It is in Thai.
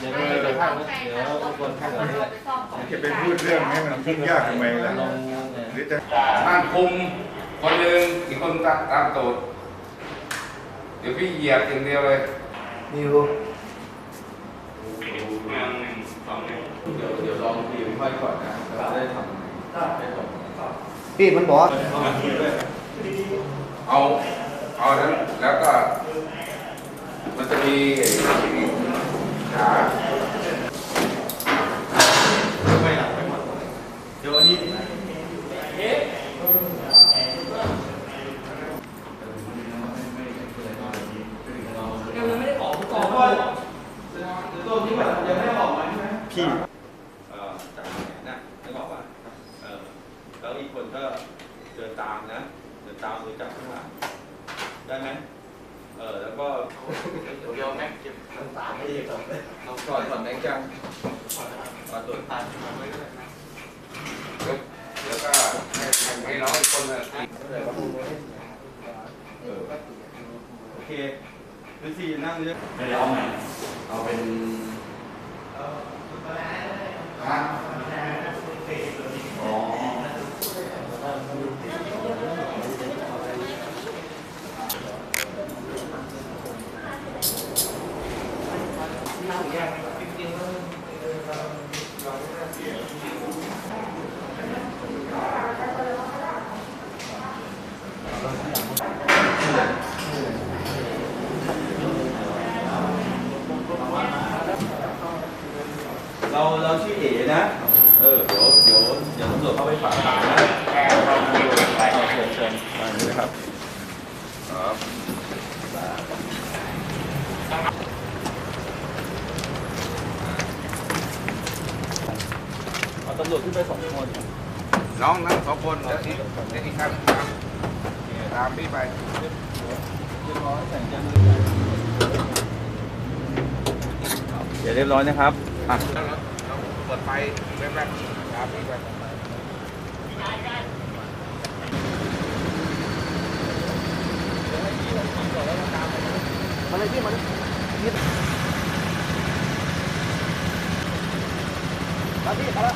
เดี๋ยวเดี๋ยวข้างเดี๋ยวคนข้างกันด้วยจะไปพูดเรื่องให้มันยุ่งยากทำไมล่ะลงหรือจะท่านคุมคนหนึ่งอีกคนตามตามตูดเดี๋ยวพี่เหยียบอย่างเดียวเลยนิวเดี๋ยวเดี๋ยวลองพิมพ์ค่อยก่อนนะเราได้ทำได้ตรงพี่มันบอกเอาเอานั้นแล้วก็มันจะมี ไม่หลับไม่หมดเดี๋ยววันนี้ยังไม่ได้ออกว่าพี่เอ่อจากไหนนะนึกออกว่าเออแล้วอีกคนก็เดินตามนะ เดินตามโดยจับข้างหลังได้ไหม เออแล้วก็เดี๋ยวแม็กเก็บน้ำตาให้เยอะก่อนเอาก่อนก่อนแม็กจังมาตรวจตามาไว้ด้วยนะแล้วแล้วก็ให้ให้น้องอีกคนน่ะโอเคฤาษีนั่งเยอะไม่ได้เอาใหม่เอาเป็นฮะ อ๋อ เราเราชื่อเอ๋นะ เออ เดี๋ยว เดี๋ยว เดี๋ยวตำรวจเข้าไปฝาก ตำรวจขึ้นไปสองคนน้องนั่งสองคนเดี๋ยวอีกเดี๋ยวอีกครับตามตามพี่ไปเรียบร้อยแต่งยังเดี๋ยวเรียบร้อยนะครับอะแล้วเราเราเปิดไฟแวบๆตามพี่ไปมาเลยพี่มัน Sí, para,